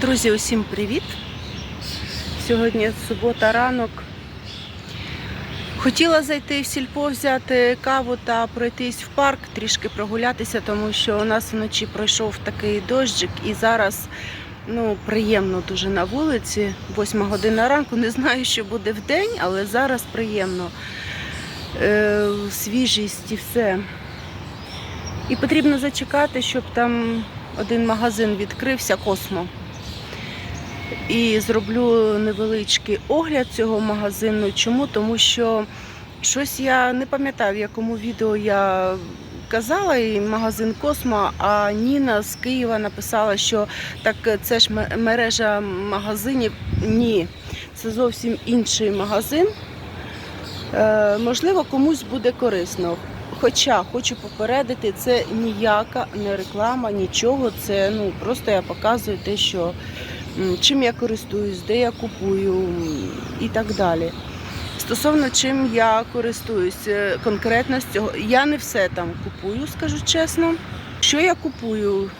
Друзі, усім привіт! Сьогодні субота ранок. Хотіла зайти в сільпо, взяти каву та пройтись в парк, трішки прогулятися, тому що у нас вночі пройшов такий дощик і зараз ну, приємно дуже на вулиці. Восьма година ранку. Не знаю, що буде в день, але зараз приємно. Е, свіжість і все. І потрібно зачекати, щоб там один магазин відкрився Космо. І зроблю невеличкий огляд цього магазину. Чому? Тому що щось я не пам'ятаю, в якому відео я казала, і магазин Космо, а Ніна з Києва написала, що так це ж мережа магазинів. Ні, це зовсім інший магазин. Е, можливо, комусь буде корисно. Хоча хочу попередити, це ніяка не реклама, нічого. Це ну просто я показую те, що чим я користуюсь, де я купую і так далі. Стосовно чим я користуюсь е, конкретно з цього, я не все там купую, скажу чесно. Що я купую?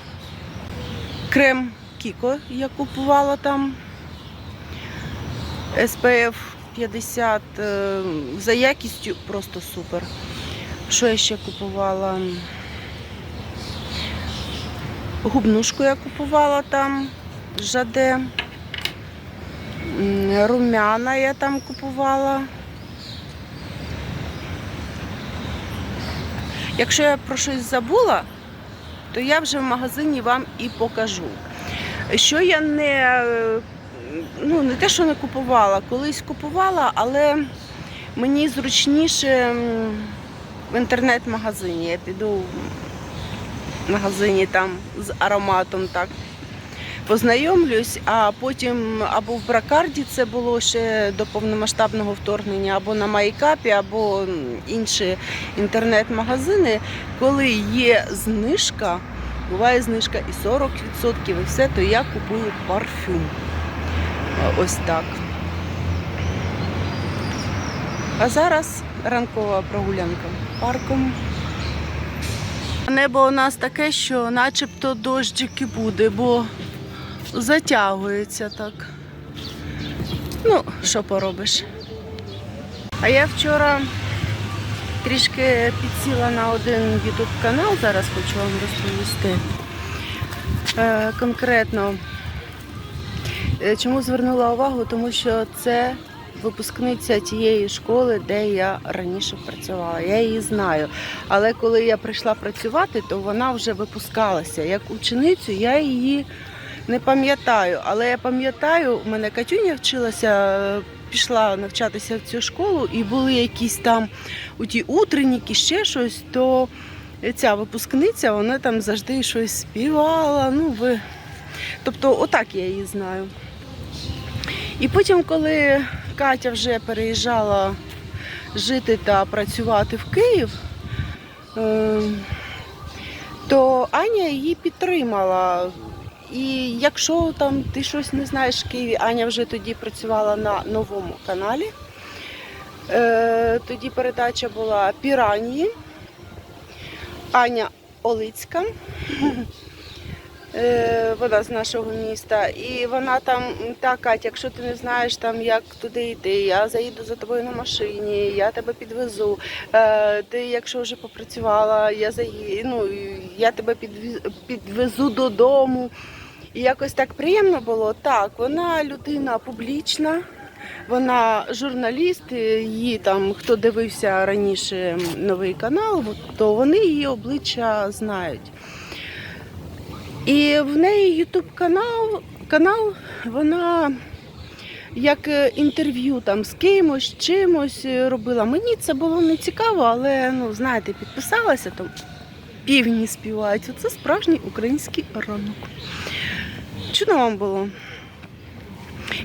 Крем Кіко я купувала там. SPF 50 е, за якістю просто супер. Що я ще купувала? Губнушку я купувала там, жаде. Румяна я там купувала. Якщо я про щось забула, то я вже в магазині вам і покажу. Що я не, ну, не те, що не купувала, колись купувала, але мені зручніше в інтернет-магазині. Я піду в магазині там з ароматом так познайомлюсь, а потім або в Бракарді це було ще до повномасштабного вторгнення, або на Майкапі, або інші інтернет-магазини, коли є знижка, буває знижка і 40%, і все, то я купую парфюм. Ось так. А зараз ранкова прогулянка парком. Небо у нас таке, що начебто дощик і буде, бо затягується так. Ну, що поробиш. А я вчора трішки підсіла на один YouTube канал, зараз хочу вам розповісти. Е, конкретно, Е, чому звернула увагу? Тому що це випускниця тієї школи, де я раніше працювала. Я її знаю. Але коли я прийшла працювати, то вона вже випускалася. Як ученицю я її не пам'ятаю. Але я пам'ятаю, у мене Катюня вчилася, пішла навчатися в цю школу, і були якісь там у ті утренніки, ще щось, то ця випускниця, вона там завжди щось співала. Ну, ви... Тобто, отак я її знаю. І потім, коли Катя вже переїжджала жити та працювати в Київ, е, то Аня її підтримала. І якщо там ти щось не знаєш в Києві, Аня вже тоді працювала на новому каналі. Е, Тоді передача була Піранії. Аня Олицька. Е, Вона з нашого міста. І вона там, та Катя, якщо ти не знаєш там, як туди йти, я заїду за тобою на машині, я тебе підвезу. Е, Ти, якщо вже попрацювала, я заї... ну, я тебе підвезу додому. І якось так приємно було. Так, вона людина публічна, вона журналіст, її там, хто дивився раніше новий канал, то вони її обличчя знають. І в неї Ютуб канал, канал, вона як е, інтерв'ю там з кимось, чимось е, робила. Мені це було не цікаво, але ну, знаєте, підписалася там. Півні співають. Це справжній український ранок. Чудно вам було.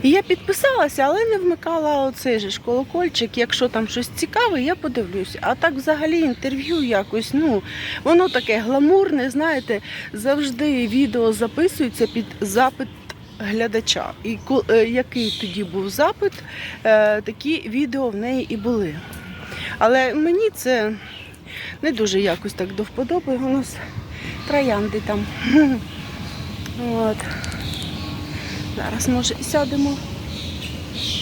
І я підписалася, але не вмикала оцей же ж колокольчик. Якщо там щось цікаве, я подивлюсь. А так взагалі інтерв'ю якось, ну, воно таке гламурне, знаєте, завжди відео записується під запит глядача. І е, який тоді був запит, е, такі відео в неї і були. Але мені це не дуже якось так до вподоби. У нас троянди там. От. Зараз, може, сядемо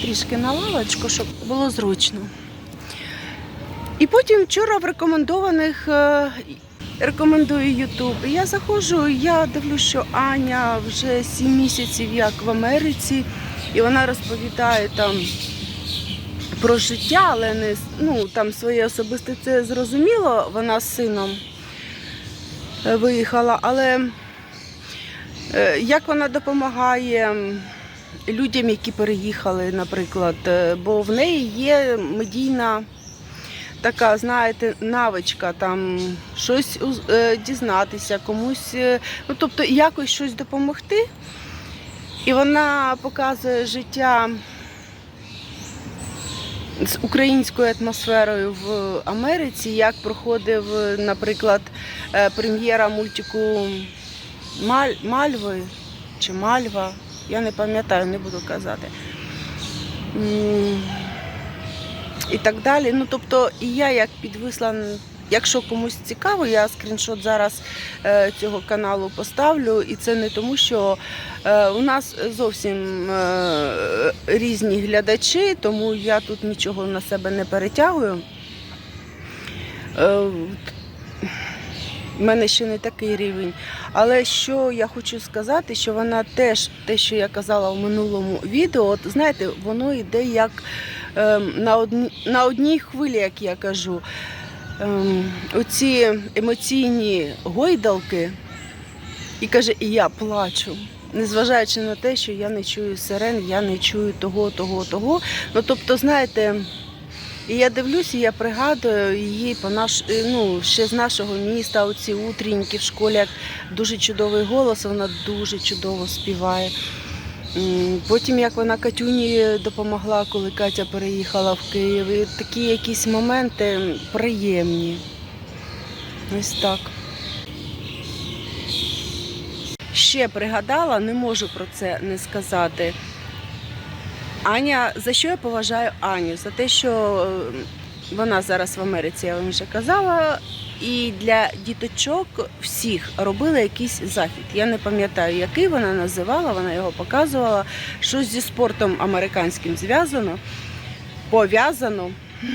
трішки на лавочку, щоб було зручно. І потім вчора в рекомендованих е, рекомендую Ютуб. Я заходжу, я дивлюсь, що Аня вже 7 місяців як в Америці, і вона розповідає там про життя, але не ну, там своє особисте це зрозуміло. Вона з сином е, виїхала, але як вона допомагає людям, які переїхали, наприклад, е, бо в неї є медійна така, знаєте, навичка, там щось е, дізнатися, комусь, е, ну тобто якось щось допомогти. І вона показує життя з українською атмосферою в Америці, як проходив, наприклад, е, прем'єра мультику Маль, Мальви чи Мальва. Я не пам'ятаю, не буду казати. І так далі. Ну, тобто, і я як підвисла, якщо комусь цікаво, я скріншот зараз е, цього каналу поставлю. І це не тому, що е, у нас зовсім е, різні глядачі, тому я тут нічого на себе не перетягую. Е, в мене ще не такий рівень. Але що я хочу сказати, що вона теж, те, що я казала в минулому відео, от знаєте, воно йде як ем, на, одні, на одній хвилі, як я кажу. Ем, оці емоційні гойдалки, і каже, і я плачу. Незважаючи на те, що я не чую сирен, я не чую того, того, того. Ну, тобто, знаєте, і я дивлюсь, і я пригадую її по наш, е, ну, ще з нашого міста, оці утреньки в школі, як дуже чудовий голос, вона дуже чудово співає. Потім, як вона Катюні допомогла, коли Катя переїхала в Київ, і такі якісь моменти приємні. Ось так. Ще пригадала, не можу про це не сказати. Аня, за що я поважаю Аню? За те, що е, вона зараз в Америці, я вам вже казала, і для діточок всіх робили якийсь захід. Я не пам'ятаю, який вона називала, вона його показувала. Щось зі спортом американським зв'язано, пов'язано.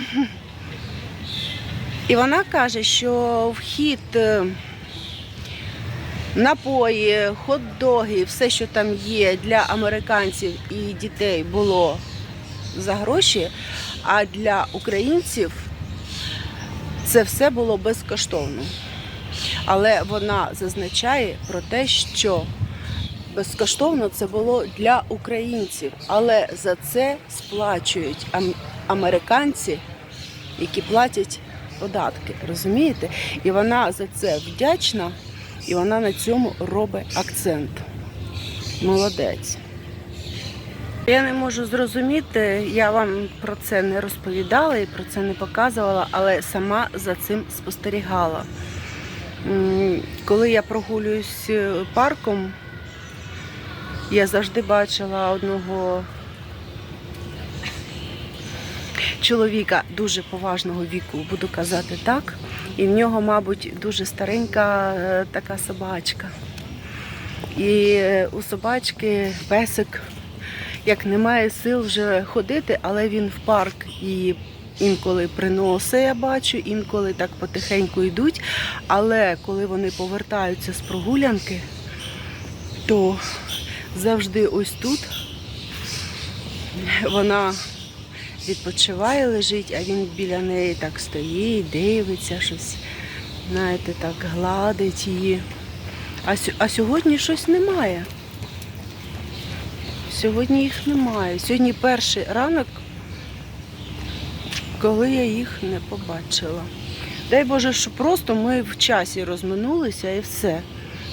І вона каже, що вхід. Напої, хот-доги, все, що там є для американців і дітей, було за гроші, а для українців це все було безкоштовно. Але вона зазначає про те, що безкоштовно це було для українців, але за це сплачують ам- американці, які платять податки. Розумієте? І вона за це вдячна. І вона на цьому робить акцент. Молодець. Я не можу зрозуміти, я вам про це не розповідала і про це не показувала, але сама за цим спостерігала. Коли я прогулююсь е, парком, я завжди бачила одного чоловіка дуже поважного віку, буду казати так. І в нього, мабуть, дуже старенька е, така собачка. І е, у собачки песик, як немає сил вже ходити, але він в парк і інколи приносить, я бачу, інколи так потихеньку йдуть. Але коли вони повертаються з прогулянки, то завжди ось тут вона відпочиває, лежить, а він біля неї так стоїть, дивиться щось, знаєте, так гладить її. А, а сьогодні щось немає. Сьогодні їх немає. Сьогодні перший ранок, коли я їх не побачила. Дай Боже, що просто ми в часі розминулися і все.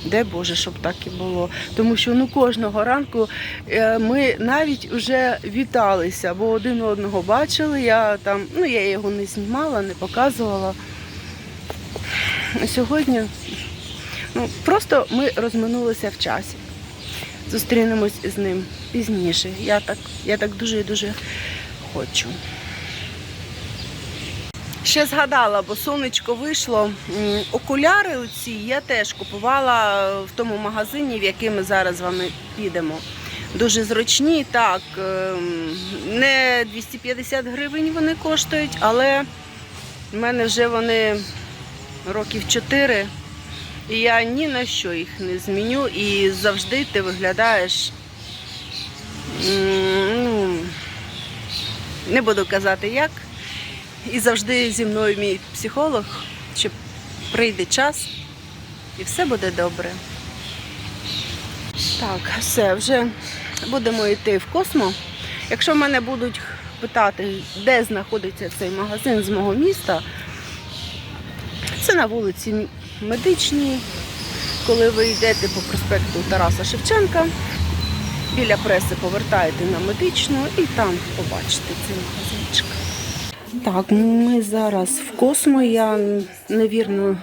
Дай Боже, щоб так і було. Тому що ну кожного ранку е, ми навіть вже віталися, бо один одного бачили. Я там, ну я його не знімала, не показувала. Сьогодні ну, просто ми розминулися в часі. Зустрінемось з ним пізніше. Я так, я так дуже і дуже хочу. Ще згадала, бо сонечко вийшло. Окуляри оці я теж купувала в тому магазині, в який ми зараз з вами підемо. дуже зручні. Так, ем, не 250 гривень вони коштують, але в мене вже вони років 4. І я ні на що їх не зміню. І завжди ти виглядаєш. Ну, не буду казати як. І завжди зі мною мій психолог, що прийде час і все буде добре. Так, все, вже будемо йти в космо. Якщо мене будуть питати, де знаходиться цей магазин з мого міста, це на вулиці Медичній, коли ви йдете по проспекту Тараса Шевченка, біля преси повертаєте на медичну і там побачите цей магазинчик. Так, ми зараз в Космо. Я невірно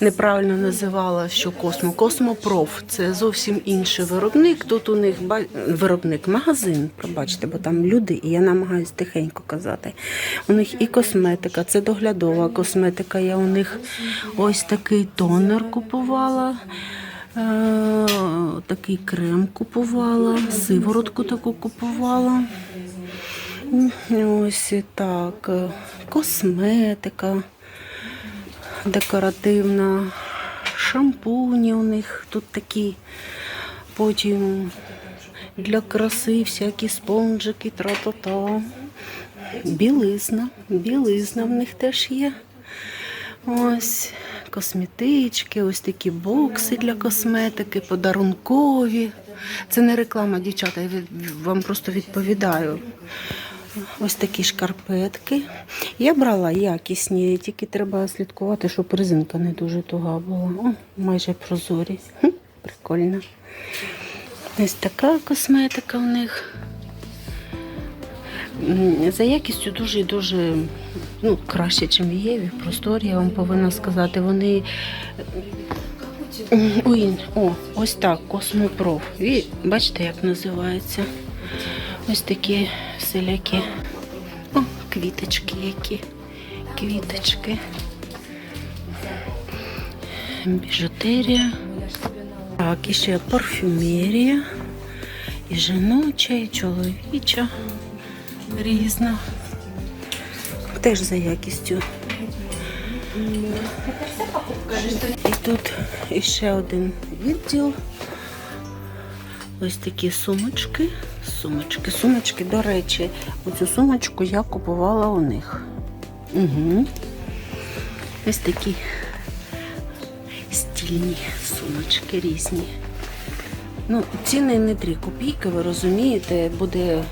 неправильно називала, що Космо. Космопроф це зовсім інший виробник. Тут у них виробник, магазин, пробачте, бо там люди, і я намагаюся тихенько казати. У них і косметика, це доглядова косметика. Я у них ось такий тонер купувала. е, Такий крем купувала, сиворотку таку купувала. Ось так. Косметика декоративна, шампуні у них тут такі. Потім для краси всякі спонжики, тра-та-та. Білизна. Білизна в них теж є. Ось косметички, ось такі бокси для косметики, подарункові. Це не реклама, дівчата, я вам просто відповідаю. Ось такі шкарпетки. Я брала якісні, тільки треба слідкувати, щоб резинка не дуже туга була. О, майже прозорі. Хм, прикольно. Ось така косметика у них. За якістю дуже і дуже ну, краще, ніж в Єві. Просторі, я вам повинна сказати. Вони. Ой, о, ось так, Космопроф. І бачите, як називається. Ось такі всілякі. О, квіточки які. Квіточки. Біжутерія. Так, і ще парфюмерія. І жіноча, і чоловіча. Різна. Теж за якістю. І тут ще один відділ. Ось такі сумочки. Сумочки, сумочки, до речі, оцю сумочку я купувала у них. Угу. Ось такі стільні сумочки різні. Ну, ціни не 3 копійки, ви розумієте, буде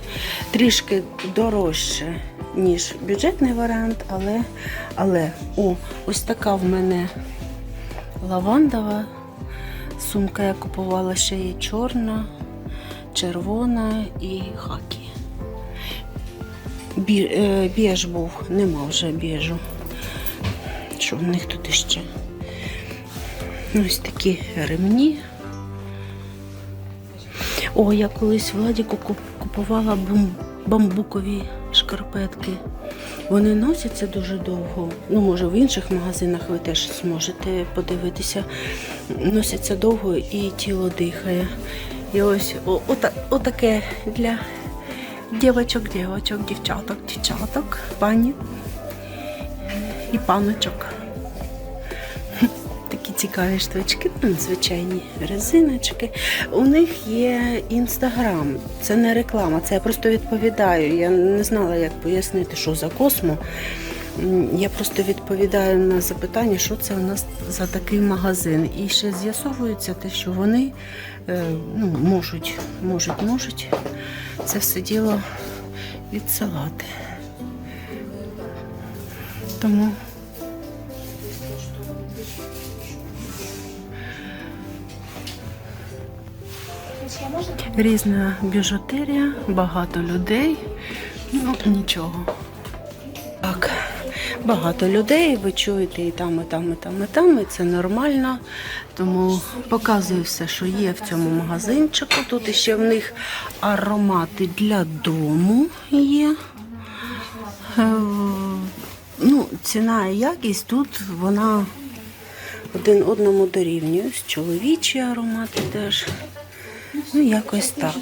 трішки дорожче, ніж бюджетний варіант, але, але о, ось така в мене лавандова сумка я купувала ще є чорна, червона і хакі. Е, біж був, нема вже біжу. Що в них тут іще? Ось такі ремні. О, я колись Владіку купувала бам- бамбукові шкарпетки. Вони носяться дуже довго. Ну, може, в інших магазинах ви теж зможете подивитися. Носяться довго і тіло дихає. І ось отаке для дівочок, дівочок, дівчаток, дівчаток, пані і паночок. Такі цікаві штучки, звичайні резиночки. У них є інстаграм. Це не реклама, це я просто відповідаю. Я не знала, як пояснити, що за космо. Я просто відповідаю на запитання, що це у нас за такий магазин. І ще з'ясовується те, що вони ну, можуть, можуть, можуть це все діло відсилати. Тому Різна біжутерія, багато людей. Ну, нічого. Так, багато людей, ви чуєте і там, і там, і там, і там, і це нормально. Тому показую все, що є в цьому магазинчику. Тут ще в них аромати для дому є. Е, Ну, ціна і якість тут вона один одному дорівнює. Чоловічі аромати теж. Ну, якось так.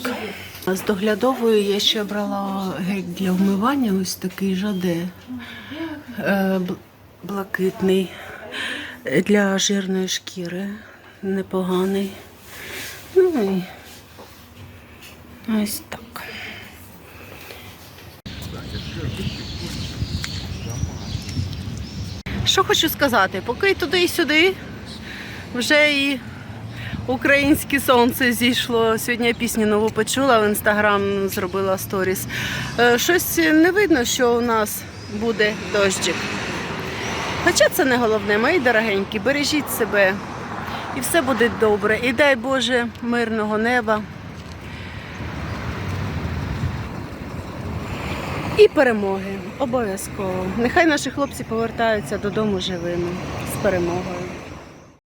З доглядовою я ще брала гель для вмивання, ось такий жаде блакитний е, для жирної шкіри. Непоганий. Ну і ось так. Що хочу сказати, поки туди і сюди вже і українське сонце зійшло. Сьогодні я пісню нову почула, в інстаграм зробила сторіс. Е, Щось не видно, що у нас буде дощик. Хоча це не головне, мої дорогенькі, бережіть себе і все буде добре. І дай Боже мирного неба. І перемоги обов'язково. Нехай наші хлопці повертаються додому живими з перемогою.